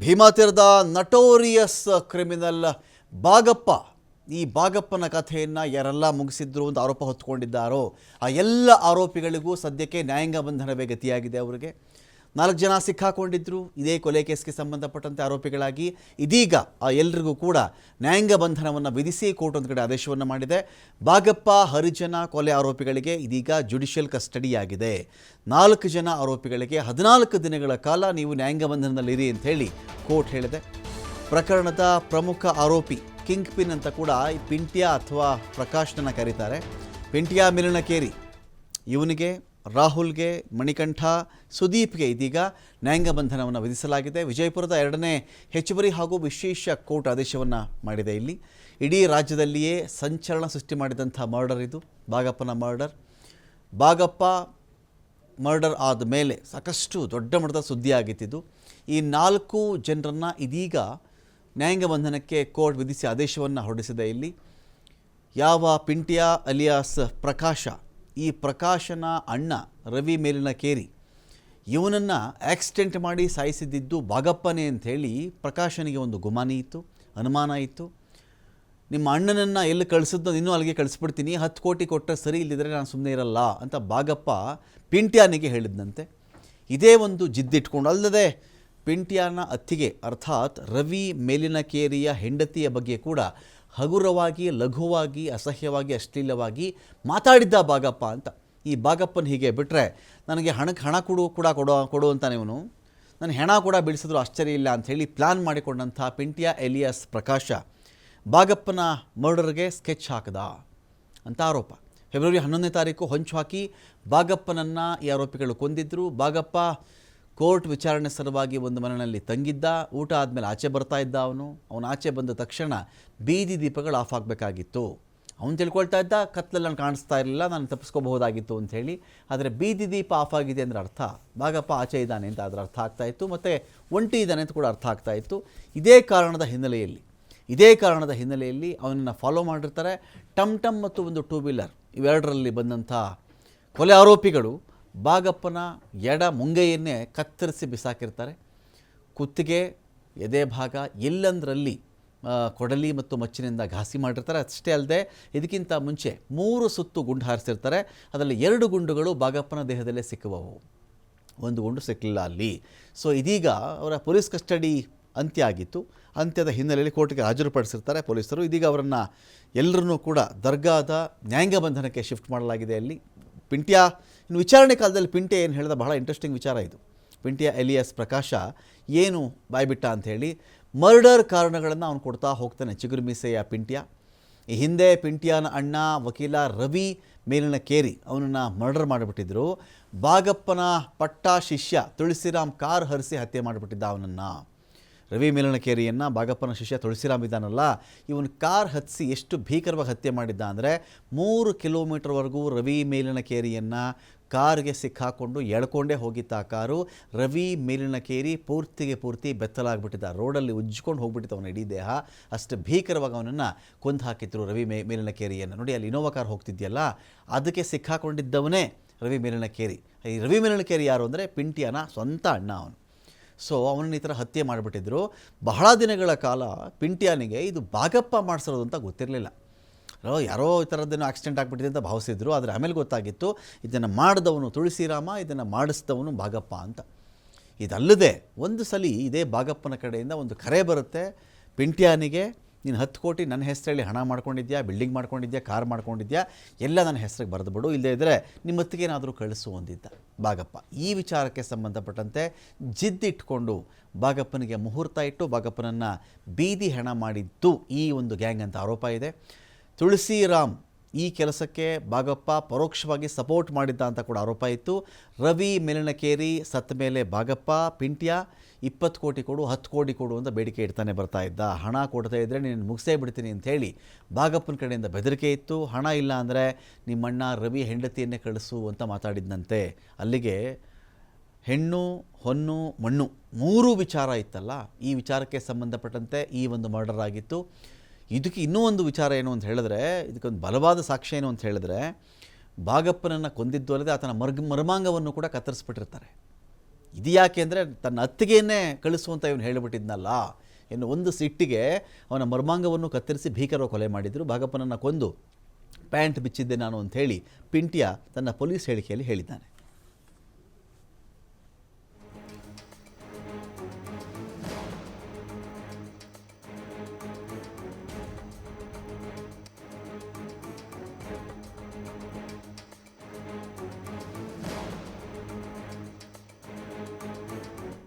ಭೀಮಾ ತೀರದ notorious criminal Bagappa. ಈ ಬಾಗಪ್ಪನ ಕಥೆಯನ್ನು ಯಾರೆಲ್ಲ ಮುಗಿಸಿದ್ರು ಅಂತ ಆರೋಪ ಹೊತ್ಕೊಂಡಿದ್ದಾರೋ ಆ ಎಲ್ಲ ಆರೋಪಿಗಳಿಗೂ ಸದ್ಯಕ್ಕೆ ನ್ಯಾಯಾಂಗ ಬಂಧನವೇ ಗತಿಯಾಗಿದೆ ಅವರಿಗೆ. ನಾಲ್ಕು ಜನ ಸಿಕ್ಕಾಕೊಂಡಿದ್ದರು ಇದೇ ಕೊಲೆ ಕೇಸ್ಗೆ ಸಂಬಂಧಪಟ್ಟಂತೆ ಆರೋಪಿಗಳಾಗಿ ಇದೀಗ ಆ ಎಲ್ರಿಗೂ ಕೂಡ ನ್ಯಾಯಾಂಗ ಬಂಧನವನ್ನು ವಿಧಿಸಿ ಕೋರ್ಟ್ ಒಂದು ಕಡೆ ಆದೇಶವನ್ನು ಮಾಡಿದೆ. ಬಾಗಪ್ಪ, ಹರಿಜನ ಕೊಲೆ ಆರೋಪಿಗಳಿಗೆ ಇದೀಗ ಜುಡಿಷಿಯಲ್ ಕಸ್ಟಡಿಯಾಗಿದೆ. ನಾಲ್ಕು ಜನ ಆರೋಪಿಗಳಿಗೆ ಹದಿನಾಲ್ಕು ದಿನಗಳ ಕಾಲ ನೀವು ನ್ಯಾಯಾಂಗ ಬಂಧನದಲ್ಲಿರಿ ಅಂತ ಹೇಳಿ ಕೋರ್ಟ್ ಹೇಳಿದೆ. ಪ್ರಕರಣದ ಪ್ರಮುಖ ಆರೋಪಿ ಕಿಂಗ್ ಪಿನ್ ಅಂತ ಕೂಡ ಈ ಪಿಂಟಿಯಾ ಅಥವಾ ಪ್ರಕಾಶ್ನನ್ನು ಕರೀತಾರೆ. ಪಿಂಟ್ಯ ಮಿಲನಕೇರಿ, ಇವನಿಗೆ ರಾಹುಲ್ಗೆ, ಮಣಿಕಂಠ, ಸುದೀಪ್ಗೆ ಇದೀಗ ನ್ಯಾಯಾಂಗ ಬಂಧನವನ್ನು ವಿಧಿಸಲಾಗಿದೆ. ವಿಜಯಪುರದ ಎರಡನೇ ಹೆಚ್ಚುವರಿ ಹಾಗೂ ವಿಶೇಷ ಕೋರ್ಟ್ ಆದೇಶವನ್ನು ಮಾಡಿದೆ ಇಲ್ಲಿ. ಇಡೀ ರಾಜ್ಯದಲ್ಲಿಯೇ ಸಂಚಲನ ಸೃಷ್ಟಿ ಮಾಡಿದಂಥ ಮರ್ಡರ್ ಇದು, ಬಾಗಪ್ಪನ ಮರ್ಡರ್. ಬಾಗಪ್ಪ ಮರ್ಡರ್ ಆದ ಮೇಲೆ ಸಾಕಷ್ಟು ದೊಡ್ಡ ಮಟ್ಟದ ಸುದ್ದಿ ಆಗಿತ್ತಿದ್ದು ಈ ನಾಲ್ಕು ಜನರನ್ನು ಇದೀಗ ನ್ಯಾಯಾಂಗ ಬಂಧನಕ್ಕೆ ಕೋರ್ಟ್ ವಿಧಿಸಿ ಆದೇಶವನ್ನು ಹೊರಡಿಸಿದೆ ಇಲ್ಲಿ. ಯಾವ ಪಿಂಟಿಯಾ ಅಲಿಯಾಸ್ ಪ್ರಕಾಶ ಈ ಪ್ರಕಾಶನ ಅಣ್ಣ ರವಿ ಮೇಲಿನ ಕೇರಿ. ಇವನನ್ನು ಆಕ್ಸಿಡೆಂಟ್ ಮಾಡಿ ಸಾಯಿಸಿದ್ದಿದ್ದು ಬಾಗಪ್ಪನೇ ಅಂಥೇಳಿ ಪ್ರಕಾಶನಿಗೆ ಒಂದು ಗುಮಾನಿ ಇತ್ತು, ಅನುಮಾನ ಇತ್ತು. ನಿಮ್ಮ ಅಣ್ಣನನ್ನು ಎಲ್ಲಿ ಕಳಿಸಿದ್ನೋ ಇನ್ನೂ ಅಲ್ಲಿಗೆ ಕಳಿಸ್ಬಿಡ್ತೀನಿ, ಹತ್ತು ಕೋಟಿ ಕೊಟ್ಟರೆ ಸರಿ ಇಲ್ಲದಿದ್ದರೆ ನಾನು ಸುಮ್ಮನೆ ಇರಲ್ಲ ಅಂತ ಬಾಗಪ್ಪ ಪಿಂಟ್ಯಾನಿಗೆ ಹೇಳಿದ್ನಂತೆ. ಇದೇ ಒಂದು ಜಿದ್ದಿಟ್ಕೊಂಡು, ಅಲ್ಲದೆ ಪಿಂಟ್ಯಾನ ಅತ್ತಿಗೆ, ಅರ್ಥಾತ್ ರವಿ ಮೇಲಿನ ಕೇರಿಯ ಹೆಂಡತಿಯ ಬಗ್ಗೆ ಕೂಡ ಹಗುರವಾಗಿ, ಲಘುವಾಗಿ, ಅಸಹ್ಯವಾಗಿ, ಅಶ್ಲೀಲವಾಗಿ ಮಾತಾಡಿದ್ದ ಭಾಗಪ್ಪ ಅಂತ. ಈ ಭಾಗಪ್ಪನ ಹೀಗೆ ಬಿಟ್ಟರೆ ನನಗೆ ಹಣಕ್ಕೆ ಹಣ ಕೊಡು, ಕೂಡ ಕೊಡೋ, ಕೊಡು ಅಂತಾನೆ ಇವನು. ನನ್ನ ಹೆಣ ಕೂಡ ಬೆಳೆಸಿದ್ರು ಆಶ್ಚರ್ಯ ಇಲ್ಲ ಅಂಥೇಳಿ ಪ್ಲ್ಯಾನ್ ಮಾಡಿಕೊಂಡಂಥ ಪಿಂಟಿಯಾ ಎಲಿಯಾಸ್ ಪ್ರಕಾಶ ಬಾಗಪ್ಪನ ಮರ್ಡರ್ಗೆ ಸ್ಕೆಚ್ ಹಾಕದ ಅಂತ ಆರೋಪ. ಫೆಬ್ರವರಿ ಹನ್ನೊಂದನೇ ತಾರೀಕು ಹೊಂಚು ಹಾಕಿ ಬಾಗಪ್ಪನನ್ನು ಈ ಆರೋಪಿಗಳು ಕೊಂದಿದ್ದರು ಬಾಗಪ್ಪ ಕೋರ್ಟ್ ವಿಚಾರಣೆ ಸಲುವಾಗಿ ಒಂದು ಮನೆಯಲ್ಲಿ ತಂಗಿದ್ದ, ಊಟ ಆದಮೇಲೆ ಆಚೆ ಬರ್ತಾ ಇದ್ದ ಅವನು. ಅವನು ಆಚೆ ಬಂದ ತಕ್ಷಣ ಬೀದಿ ದೀಪಗಳು ಆಫ್ ಆಗಬೇಕಾಗಿತ್ತು. ಅವನು ತಿಳ್ಕೊಳ್ತಾ ಇದ್ದ, ಕತ್ಲಲ್ಲಿ ನಾನು ಕಾಣಿಸ್ತಾ ಇರಲಿಲ್ಲ, ನಾನು ತಪ್ಪಿಸ್ಕೋಬಹುದಾಗಿತ್ತು ಅಂಥೇಳಿ ಆದರೆ ಬೀದಿ ದೀಪ ಆಫ್ ಆಗಿದೆ ಅಂದರೆ ಅರ್ಥ. ಬಾಗಪ್ಪ ಆಚೆ ಇದ್ದಾನೆ ಅಂತ ಅದರ ಅರ್ಥ ಆಗ್ತಾ ಇತ್ತು. ಮತ್ತು ಒಂಟಿ ಇದ್ದಾನೆ ಅಂತ ಕೂಡ ಅರ್ಥ ಆಗ್ತಾ ಇತ್ತು. ಇದೇ ಕಾರಣದ ಹಿನ್ನೆಲೆಯಲ್ಲಿ, ಇದೇ ಕಾರಣದ ಹಿನ್ನೆಲೆಯಲ್ಲಿ ಅವನನ್ನು ಫಾಲೋ ಮಾಡಿರ್ತಾರೆ. ಟಮ್ ಟಮ್ ಮತ್ತು ಒಂದು ಟೂ ವೀಲರ್ ಇವೆರಡರಲ್ಲಿ ಬಂದಂಥ ಕೊಲೆ ಆರೋಪಿಗಳು ಬಾಗಪ್ಪನ ಎಡ ಮುಂಗೈಯನ್ನೇ ಕತ್ತರಿಸಿ ಬಿಸಾಕಿರ್ತಾರೆ. ಕುತ್ತಿಗೆ, ಎದೆ ಭಾಗ ಎಲ್ಲಂದರಲ್ಲಿ ಕೊಡಲಿ ಮತ್ತು ಮಚ್ಚಿನಿಂದ ಘಾಸಿ ಮಾಡಿರ್ತಾರೆ. ಅಷ್ಟೇ ಅಲ್ಲದೆ ಇದಕ್ಕಿಂತ ಮುಂಚೆ ಮೂರು ಸುತ್ತು ಗುಂಡು ಹಾರಿಸಿರ್ತಾರೆ. ಅದರಲ್ಲಿ ಎರಡು ಗುಂಡುಗಳು ಬಾಗಪ್ಪನ ದೇಹದಲ್ಲೇ ಸಿಕ್ಕುವವು. ಒಂದು ಗುಂಡು ಸಿಕ್ಕಲಿಲ್ಲ ಅಲ್ಲಿ. ಸೊ ಇದೀಗ ಅವರ ಪೊಲೀಸ್ ಕಸ್ಟಡಿ ಅಂತ್ಯ ಆಗಿತ್ತು. ಅಂತ್ಯದ ಹಿನ್ನೆಲೆಯಲ್ಲಿ ಕೋರ್ಟ್ಗೆ ಹಾಜರುಪಡಿಸಿರ್ತಾರೆ ಪೊಲೀಸರು. ಇದೀಗ ಅವರನ್ನು ಎಲ್ಲರನ್ನೂ ಕೂಡ ದರ್ಗಾದ ನ್ಯಾಯಾಂಗ ಬಂಧನಕ್ಕೆ ಶಿಫ್ಟ್ ಮಾಡಲಾಗಿದೆ ಅಲ್ಲಿ. ಪಿಂಟ್ಯ ಇನ್ನು ವಿಚಾರಣೆ ಕಾಲದಲ್ಲಿ ಪಿಂಟೆ ಏನು ಹೇಳಿದ ಬಹಳ ಇಂಟ್ರೆಸ್ಟಿಂಗ್ ವಿಚಾರ ಇದು. ಪಿಂಟಿಯಾ ಎಲಿಯಾಸ್ ಪ್ರಕಾಶ ಏನು ಬಾಯ್ಬಿಟ್ಟ ಅಂಥೇಳಿ ಮರ್ಡರ್ ಕಾರಣಗಳನ್ನು ಅವನು ಕೊಡ್ತಾ ಹೋಗ್ತಾನೆ ಚಿಗುರು ಮೀಸೆಯ ಪಿಂಟ್ಯ. ಈ ಹಿಂದೆ ಪಿಂಟ್ಯಾನ ಅಣ್ಣ, ವಕೀಲ ರವಿ ಮೇಲಿನ ಕೇರಿ ಅವನನ್ನು ಮರ್ಡರ್ ಮಾಡಿಬಿಟ್ಟಿದ್ರು. ಬಾಗಪ್ಪನ ಪಟ್ಟ ಶಿಷ್ಯ ತುಳಸಿರಾಮ್ ಕಾರ್ ಹರಿಸಿ ಹತ್ಯೆ ಮಾಡಿಬಿಟ್ಟಿದ್ದ ಅವನನ್ನು. ರವಿ ಮೇಲನಕೇರಿಯನ್ನು ಬಾಗಪ್ಪನ ಶಿಷ್ಯ ತುಳಸಿರಾಮ್ ಇದ್ದಾನಲ್ಲ, ಇವನು ಕಾರ್ ಹತ್ತಿಸಿ ಎಷ್ಟು ಭೀಕರವಾಗಿ ಹತ್ಯೆ ಮಾಡಿದ್ದ ಅಂದರೆ ಮೂರು ಕಿಲೋಮೀಟರ್ವರೆಗೂ ರವಿ ಮೇಲಿನಕೇರಿಯನ್ನು ಕಾರ್ಗೆ ಸಿಕ್ಕಾಕೊಂಡು ಎಳ್ಕೊಂಡೇ ಹೋಗಿದ್ದ ಆ ಕಾರು ರವಿ ಮೇಲಿನಕೇರಿ ಪೂರ್ತಿಗೆ ಪೂರ್ತಿ ಬೆತ್ತಲಾಗ್ಬಿಟ್ಟಿದ್ದ ರೋಡಲ್ಲಿ ಉಜ್ಜಿಕೊಂಡು ಹೋಗ್ಬಿಟ್ಟಿತ್ತು ಅವನ ಇಡೀ ದೇಹ. ಅಷ್ಟು ಭೀಕರವಾಗಿ ಅವನನ್ನು ಕೊಂದು ಹಾಕಿದ್ರು ರವಿ ಮೇ, ಮೇಲಿನ ಕೇರಿಯನ್ನು. ನೋಡಿ, ಅಲ್ಲಿ ಇನೋವಾ ಕಾರ್ ಹೋಗ್ತಿದ್ಯಲ್ಲ, ಅದಕ್ಕೆ ಸಿಕ್ಕಾಕೊಂಡಿದ್ದವನೇ ರವಿ ಮೇಲಿನಕೇರಿ ಈ ರವಿ ಮೇಲಿನ ಕೇರಿ ಯಾರು ಅಂದರೆ ಪಿಂಟಿಯನ ಸ್ವಂತ ಅಣ್ಣ ಅವನು. ಸೊ, ಅವನನ್ನು ಈ ಥರ ಹತ್ಯೆ ಮಾಡಿಬಿಟ್ಟಿದ್ರು. ಬಹಳ ದಿನಗಳ ಕಾಲ ಪಿಂಟಿಯಾನಿಗೆ ಇದು ಬಾಗಪ್ಪ ಮಾಡಿಸಿರೋದು ಅಂತ ಗೊತ್ತಿರಲಿಲ್ಲ. ಯಾರೋ ಯಾರೋ ಈ ಥರದ್ದೇನೋ ಆಕ್ಸಿಡೆಂಟ್ ಆಗಿಬಿಟ್ಟಿದೆ ಅಂತ ಭಾವಿಸಿದ್ರು, ಆದರೆ ಆಮೇಲೆ ಗೊತ್ತಾಗಿತ್ತು, ಇದನ್ನು ಮಾಡಿದವನು ತುಳಸಿರಾಮ, ಇದನ್ನು ಮಾಡಿಸಿದವನು ಭಾಗಪ್ಪ ಅಂತ. ಇದಲ್ಲದೆ ಒಂದು ಸಲ ಇದೇ ಭಾಗಪ್ಪನ ಕಡೆಯಿಂದ ಒಂದು ಕರೆ ಬರುತ್ತೆ, ಪಿಂಟ್ಯಾನಿಗೆ, ನೀನು ಹತ್ತು ಕೋಟಿ ನನ್ನ ಹೆಸರಲ್ಲಿ ಹಣ ಮಾಡ್ಕೊಂಡಿದ್ಯಾ, ಬಿಲ್ಡಿಂಗ್ ಮಾಡ್ಕೊಂಡಿದ್ಯಾ, ಕಾರ್ ಮಾಡ್ಕೊಂಡಿದ್ಯಾ, ಎಲ್ಲ ನನ್ನ ಹೆಸರಿಗೆ ಬರೆದು ಬಿಡು ಇಲ್ಲದೇ ಇದ್ದರೆ ನಿಮ್ಮ ಹತ್ತಿಗೇನಾದರೂ ಕಳಿಸು ಅಂದಿದ್ದ ಭಾಗಪ್ಪ. ಈ ವಿಚಾರಕ್ಕೆ ಸಂಬಂಧಪಟ್ಟಂತೆ ಜಿದ್ದಿಟ್ಕೊಂಡು ಭಾಗಪ್ಪನಿಗೆ ಮುಹೂರ್ತ ಇಟ್ಟು ಭಾಗಪ್ಪನನ್ನು ಬೀದಿ ಹಣ ಮಾಡಿದ್ದು ಈ ಒಂದು ಗ್ಯಾಂಗ್ ಅಂತ ಆರೋಪ ಇದೆ. ತುಳಸಿರಾಮ್ ಈ ಕೆಲಸಕ್ಕೆ ಭಾಗಪ್ಪ ಪರೋಕ್ಷವಾಗಿ ಸಪೋರ್ಟ್ ಮಾಡಿದ್ದ ಅಂತ ಕೂಡ ಆರೋಪ ಇತ್ತು. ರವಿ ಮೇಲಿನಕೇರಿ ಸತ್ತ ಮೇಲೆ ಭಾಗಪ್ಪ, ಪಿಂಟ್ಯ ಇಪ್ಪತ್ತು ಕೋಟಿ ಕೊಡು, ಹತ್ತು ಕೋಟಿ ಕೊಡು ಅಂತ ಬೇಡಿಕೆ ಇಡ್ತಾನೆ ಬರ್ತಾ ಇದ್ದ. ಹಣ ಕೊಡ್ತಾ ಇದ್ದರೆ ನೀನು ಮುಗಿಸೇ ಬಿಡ್ತೀನಿ ಅಂಥೇಳಿ ಭಾಗಪ್ಪನ ಕಡೆಯಿಂದ ಬೆದರಿಕೆ ಇತ್ತು. ಹಣ ಇಲ್ಲ ಅಂದರೆ ನಿಮ್ಮಣ್ಣ ರವಿ ಹೆಂಡತಿಯನ್ನೇ ಕಳಿಸು ಅಂತ ಮಾತಾಡಿದ್ದಂತೆ ಅಲ್ಲಿಗೆ ಹೆಣ್ಣು, ಹೊನ್ನು, ಮಣ್ಣು ಮೂರು ವಿಚಾರ ಇತ್ತಲ್ಲ. ಈ ವಿಚಾರಕ್ಕೆ ಸಂಬಂಧಪಟ್ಟಂತೆ ಈ ಒಂದು ಮರ್ಡರ್ ಆಗಿತ್ತು. ಇದಕ್ಕೆ ಇನ್ನೂ ಒಂದು ವಿಚಾರ ಏನು ಅಂತ ಹೇಳಿದ್ರೆ ಇದಕ್ಕೊಂದು ಬಲವಾದ ಸಾಕ್ಷ್ಯ ಏನು ಅಂತ ಹೇಳಿದ್ರೆ ಭಾಗಪ್ಪನನ್ನು ಕೊಂದಿದ್ದು ಅಲ್ಲದೆ ಆತನ ಮರ್ಗ, ಮರ್ಮಾಂಗವನ್ನು ಕೂಡ ಕತ್ತರಿಸ್ಬಿಟ್ಟಿರ್ತಾರೆ. ಇದು ಯಾಕೆ ಅಂದರೆ, ತನ್ನ ಅತ್ತಿಗೆಯನ್ನೇ ಕಳಿಸುವಂತ ಇವನು ಹೇಳಿಬಿಟ್ಟಿದ್ನಲ್ಲ ಇನ್ನು ಒಂದು ಸಿಟ್ಟಿಗೆ ಅವನ ಮರ್ಮಾಂಗವನ್ನು ಕತ್ತರಿಸಿ ಭೀಕರ ಕೊಲೆ ಮಾಡಿದರು. ಭಾಗಪ್ಪನನ್ನು ಕೊಂದು ಪ್ಯಾಂಟ್ ಬಿಚ್ಚಿದ್ದೆ ನಾನು ಅಂತ ಹೇಳಿ ಪಿಂಟ್ಯ ತನ್ನ ಪೊಲೀಸ್ ಹೇಳಿಕೆಯಲ್ಲಿ ಹೇಳಿದ್ದಾನೆ.